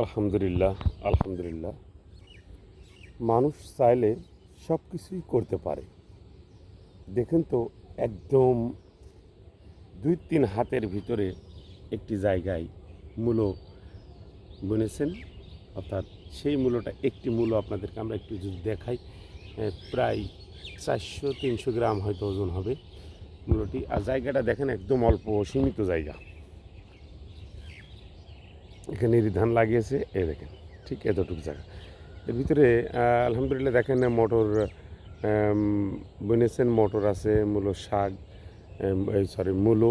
আলহামদুলিল্লাহ আলহামদুলিল্লাহ। মানুষ চাইলে সব কিছুই করতে পারে। দেখুন তো, একদম দুই তিন হাতের ভিতরে একটি জায়গায় মূলো বুনেছেন। অর্থাৎ সেই মূলটা একটি মূলো আপনাদেরকে আমরা একটু যদি দেখাই প্রায় চারশো তিনশো গ্রাম হয়তো ওজন হবে মূলটি। আর জায়গাটা দেখেন একদম অল্প সীমিত জায়গা। এখানে ধান লাগিয়েছে, এই দেখেন, ঠিক এতটুকু জায়গা। এর ভিতরে আলহামদুলিল্লাহ দেখেন না মোটর বুনেছেন মোটর আছে, মূলো শাক সরি মূলো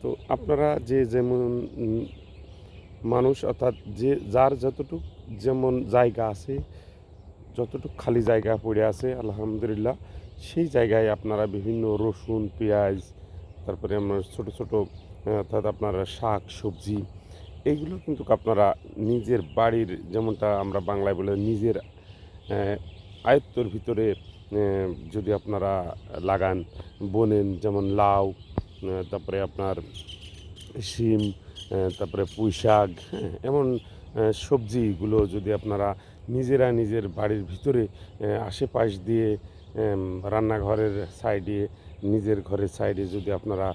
তো আপনারা যে যেমন মানুষ, অর্থাৎ যে, যার যতটুক যেমন জায়গা আছে, যতটুকু খালি জায়গা পড়ে আছে, আলহামদুলিল্লাহ, সেই জায়গায় আপনারা বিভিন্ন রসুন, পেঁয়াজ, তারপরে আপনার ছোট ছোট, অর্থাৎ আপনারা শাক, সবজি এইগুলো কিন্তু আপনারা নিজের বাড়ির যেমনটা আমরা বাংলায় বলে নিজের আয়ত্তর ভিতরে যদি আপনারা লাগান, বোনেন, যেমন লাউ তারপরে আপনার শিম তারপরে পুঁই শাক হ্যাঁ এমন সবজিগুলো যদি আপনারা নিজেরা নিজের বাড়ির ভিতরে আশেপাশ দিয়ে রান্নাঘরের সাইডে, নিজের ঘরের সাইডে যদি আপনারা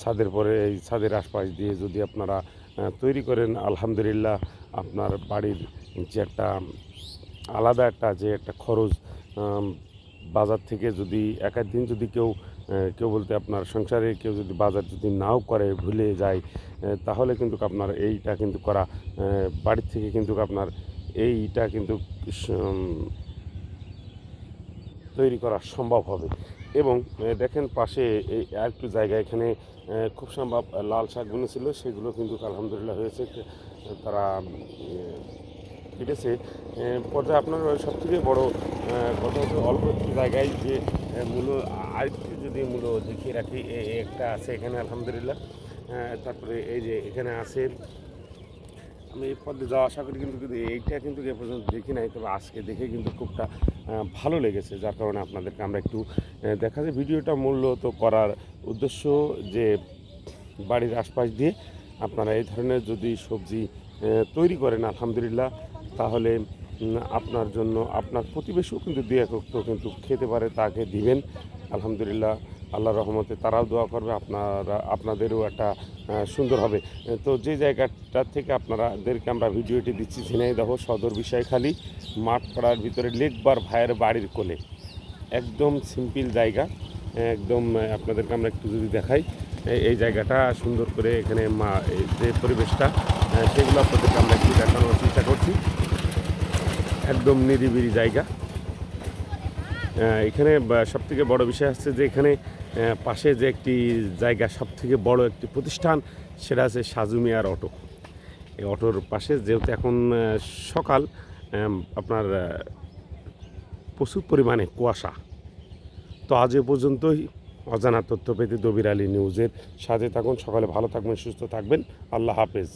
ছাদের পরে, এই ছাদের আশপাশ দিয়ে যদি আপনারা তৈরি করেন। আলহামদুলিল্লাহ, আপনার বাড়ির যে একটা আলাদা একটা যে একটা খরচ বাজার থেকে যদি এক দিন যদি কেউ কেউ বলতে আপনার সংসারে কেউ যদি বাজার যদি নাও করে, ভুলে যায় তাহলে কিন্তু আপনার এইটা কিন্তু করা বাড়ির থেকে কিন্তু আপনার এইটা কিন্তু তৈরি করা সম্ভব হবে। এবং দেখেন পাশে এই আর একটু জায়গা এখানে খুব সম্ভব লাল শাক বুনেছিল, সেগুলো কিন্তু আলহামদুলিল্লাহ হয়েছে তারা কেটেছে। পর্যায়ে আপনার সব থেকে বড় কথা হচ্ছে অল্প একটু জায়গায় যে মূল, আরেকটু যদি মূল দেখিয়ে রাখি একটা আছে এখানে আলহামদুলিল্লাহ। তারপরে এই যে এখানে আছে, আমি এই পথে যাওয়া আশা করি কিন্তু এইটা কিন্তু এ পর্যন্ত দেখি নাই, তবে আজকে দেখে কিন্তু খুবটা ভালো লেগেছে, যার কারণে আপনাদেরকে আমরা একটু দেখা যায় ভিডিওটা মূলত করার উদ্দেশ্য যে বাড়ির আশপাশ দিয়ে আপনারা এই ধরনের যদি সবজি তৈরি করেন, আলহামদুলিল্লাহ, তাহলে আপনার জন্য, আপনার প্রতিবেশীও কিন্তু দু কিন্তু খেতে পারে, তাকে দিবেন, আলহামদুলিল্লাহ। আল্লাহ রহমতে তারাও দোয়া করবে, আপনারা, আপনাদেরও একটা সুন্দর হবে। তো যে জায়গাটা থেকে আপনারাদেরকে আমরা ভিডিওটি দিচ্ছি, ঝিনাইদহ সদর বিষয়খালী মাঠ পাড়ার ভিতরে লেকবার ভাইয়ের বাড়ির কোলে। একদম সিম্পল জায়গা। একদম আপনাদেরকে আমরা একটু যদি দেখাই, এই- জায়গাটা সুন্দর করে এখানে মা যে পরিবেশটা সেগুলো আপনাদেরকে আমরা একটু দেখানোর চেষ্টা করছি। একদম নিরিবিলি জায়গা। এখানে সব থেকে বড় বিষয় হচ্ছে যে এখানে পাশে যে একটি জায়গা সব থেকে বড় একটি প্রতিষ্ঠান, সেটা আছে সাজু মিয়ার অটো। এই অটোর পাশে যেহেতু এখন সকাল আপনার প্রচুর পরিমাণে কুয়াশা। তো আজ এ পর্যন্তই। অজানা তথ্য পেতে দবির আলী নিউজের সাথে থাকুন। সকালে ভালো থাকবেন, সুস্থ থাকবেন। আল্লাহ হাফেজ।